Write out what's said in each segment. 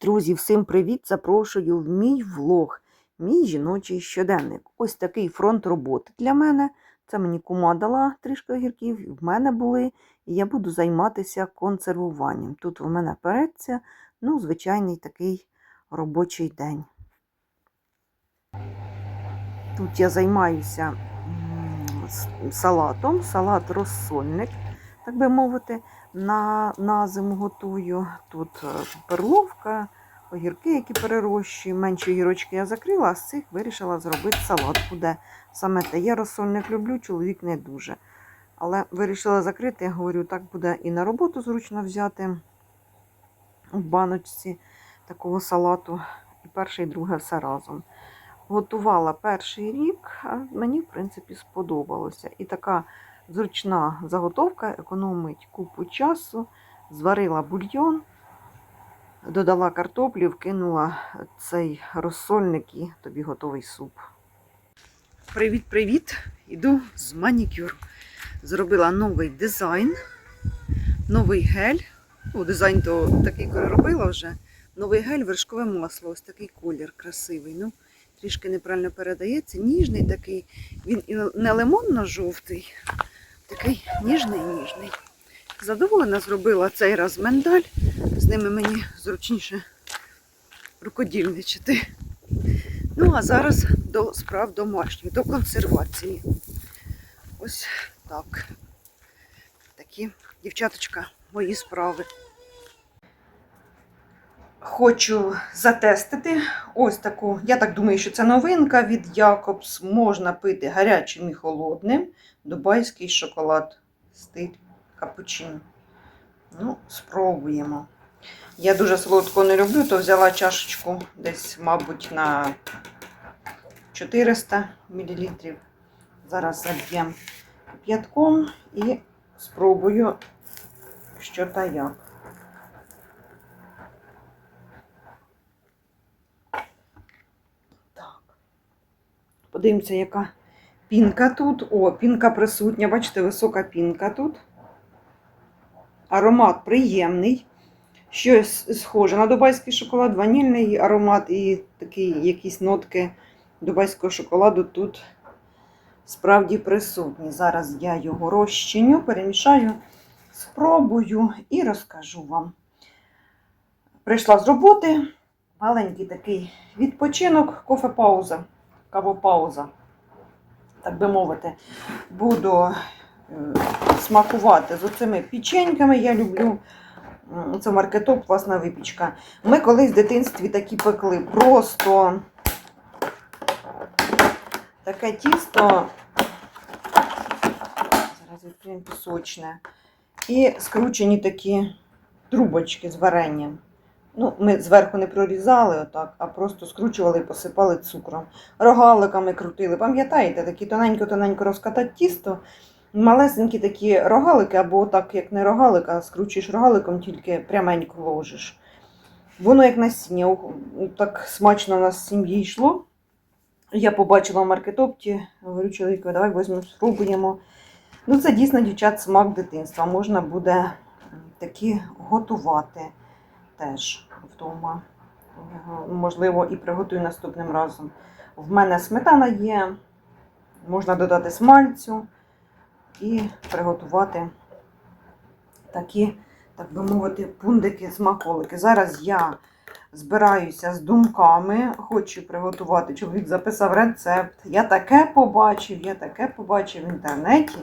Друзі, всім привіт! Запрошую в мій влог, мій жіночий щоденник. Ось такий фронт роботи для мене. Це мені кума дала трішки огірків, в мене були, і я буду займатися консервуванням. Тут у мене переться, ну, звичайний такий робочий день. Тут я займаюся салатом, салат розсольник, так би мовити, на, на зиму готую. Тут е, перловка, огірки, які перерощую. Менші огірочки я закрила, а з цих вирішила зробити салат. Буде саме те. Я розсольник люблю, чоловік не дуже. Але вирішила закрити, я говорю, так буде і на роботу зручно взяти в баночці такого салату. І перше, і друге все разом. Готувала перший рік, мені, в принципі, сподобалося. І така зручна заготовка, економить купу часу. Зварила бульйон, додала картоплі, вкинула цей розсольник і тобі готовий суп. Привіт-привіт! Іду з манікюр. Зробила новий дизайн, новий гель. Ну, дизайн то такий робила вже. Новий гель, вершкове масло, ось такий колір красивий. Ну, трішки неправильно передається. Ніжний такий. Він і не лимонно-жовтий, такий ніжний-ніжний. Задоволена зробила цей раз миндаль. З ними мені зручніше рукодільничати. Ну, а зараз до справ домашніх, до консервації. Ось так. Такі, дівчаточка, мої справи. Хочу затестити ось таку, я так думаю, що це новинка від Якобс. Можна пити гарячим і холодним. Дубайський шоколад. Стиль капучино. Ну, спробуємо. Я дуже солодко не люблю, то взяла чашечку десь, мабуть, на 400 мл. Зараз заб'ємо п'ятком і спробую, що та як. Подивимося, яка пінка тут. О, пінка присутня. Бачите, висока пінка тут. Аромат приємний. Щось схоже на дубайський шоколад, ванільний аромат і такі якісь нотки дубайського шоколаду тут справді присутні. Зараз я його розчиню, перемішаю, спробую і розкажу вам. Прийшла з роботи, маленький такий відпочинок, кофе-пауза, кавопауза, так би мовити, буду е, смакувати з оцими печеньками. Я люблю це маркетоп, власна випічка. Ми колись в дитинстві такі пекли. Просто таке тісто, зараз відкриємо пісочне, і скручені такі трубочки з варенням. Ну, ми зверху не прорізали отак, а просто скручували і посипали цукром. Рогаликами крутили. Пам'ятаєте, такі тоненько-тоненько розкатати тісто. Малесенькі такі рогалики, або так, як не рогалик, а скручуєш рогаликом, тільки пряменько ложиш. Воно як насіння, так смачно у нас з сім'ї йшло. Я побачила в маркетопті, говорю чоловіку, давай візьмемо, спробуємо. Ну, це дійсно, дівчат, смак дитинства. Можна буде такі готувати теж вдома. Е, Можливо, і приготую наступним разом. В мене сметана є, можна додати смальцю і приготувати такі, так би мовити, пундики, смаколики. Зараз я збираюся з думками, хочу приготувати. Чоловік записав рецепт. Я таке побачив, я таке побачив в інтернеті.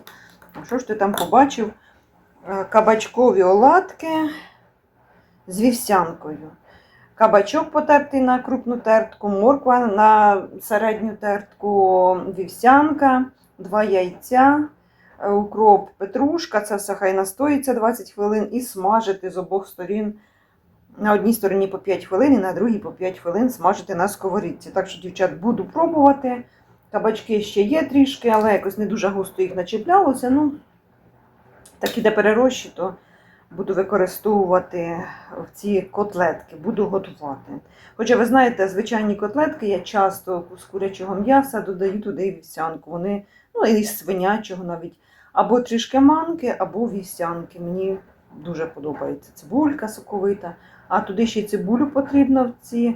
А що ж ти там побачив? Е, Кабачкові оладки з вівсянкою. Кабачок потертий на крупну тертку, морква на середню тертку, вівсянка, два яйця, е, укроп, петрушка. Це все хай настоїться 20 хвилин і смажити з обох сторін. На одній стороні по 5 хвилин і на другій по 5 хвилин смажити на сковорідці. Так що, дівчат, буду пробувати. Кабачки ще є трішки, але якось не дуже густо їх начіплялося. Ну, так іде перерощі, то буду використовувати в ці котлетки, буду готувати. Хоча ви знаєте, звичайні котлетки я часто з курячого м'яса додаю туди вівсянку. Вони, ну і свинячого навіть. Або трішки манки, або вівсянки. Мені дуже подобається цибулька соковита. А туди ще й цибулю потрібно в ці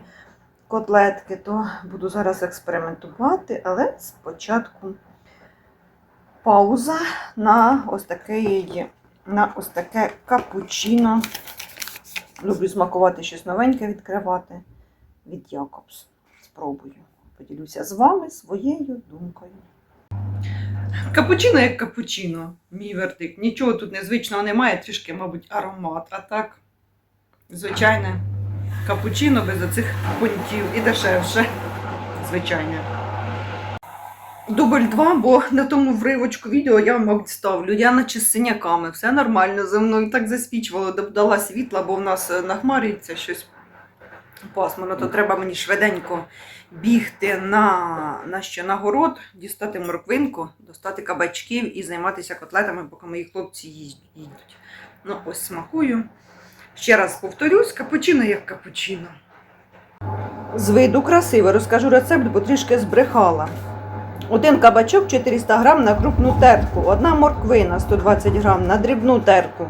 котлетки, то буду зараз експериментувати, але спочатку пауза на ось такий, на ось таке капучино. Люблю смакувати щось новеньке відкривати від Якобс. Спробую. Поділюся з вами своєю думкою. Капучино як капучино, мій вердикт. Нічого тут незвичного немає, трішки, мабуть, аромат. А так, звичайне капучино без оцих понтів і дешевше. Звичайне. Дубль 2, бо на тому вривочку відео я, мабуть, ставлю. Я наче з синяками, все нормально зі мною. Так засвічувало, додала світла, бо в нас е, нахмарюється щось пасмурно, то треба мені швиденько бігти на, на, що, на город, дістати морквинку, достати кабачків і займатися котлетами, поки мої хлопці їдуть. Ну, ось смакую. Ще раз повторюсь, капучино як капучино. З виду красиво, розкажу рецепт, бо трішки збрехала. Один кабачок 400 грам на крупну терку, одна морквина 120 грам на дрібну терку,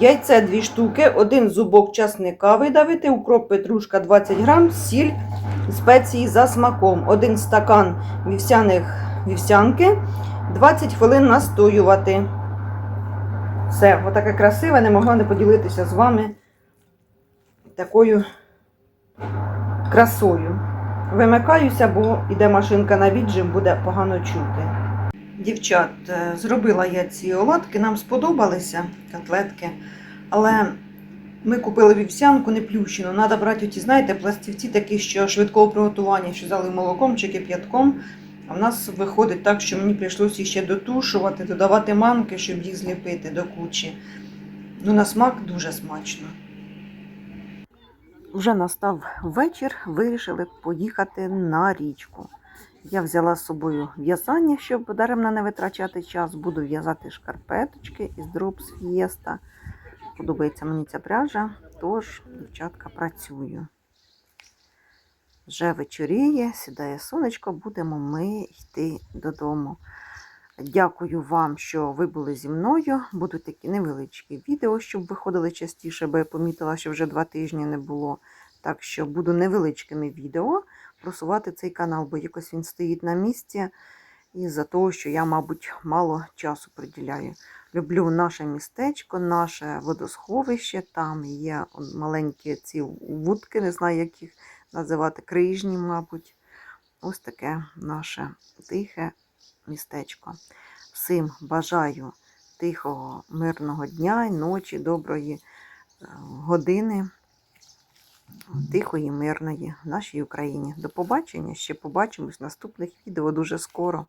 яйце 2 штуки, один зубок часника видавити, укроп петрушка 20 грам, сіль, спеції за смаком, один стакан вівсяних вівсянки, 20 хвилин настоювати. Все, отаке красиве, не могла не поділитися з вами такою красою. Вимикаюся, бо йде машинка на віджим, буде погано чути. Дівчат, е, зробила я ці оладки, нам сподобалися котлетки, але ми купили вівсянку не плющену. Треба брати ті, знаєте, пластівці такі, що швидкого приготування, що зали молоком чи кип'ятком. А в нас виходить так, що мені прийшлося ще дотушувати, додавати манки, щоб їх зліпити до кучі. Ну, на смак дуже смачно. Вже настав вечір, вирішили поїхати на річку. Я взяла з собою в'язання, щоб даремно не витрачати час. Буду в'язати шкарпеточки із Drops Fiesta. Подобається мені ця пряжа, тож, дівчатка, працюю. Вже вечоріє, сідає сонечко, будемо ми йти додому. Дякую вам, що ви були зі мною. Будуть такі невеличкі відео, щоб виходили частіше, бо я помітила, що вже два тижні не було. Так що буду невеличкими відео просувати цей канал, бо якось він стоїть на місці. І-за того, що я, мабуть, мало часу приділяю. Люблю наше містечко, наше водосховище. Там є маленькі ці вудки, не знаю, як їх називати, крижні, мабуть. Ось таке наше тихе містечко. Всім бажаю тихого, мирного дня і ночі, доброї е, години, тихої, мирної в нашій Україні. До побачення, ще побачимось в наступних відео дуже скоро.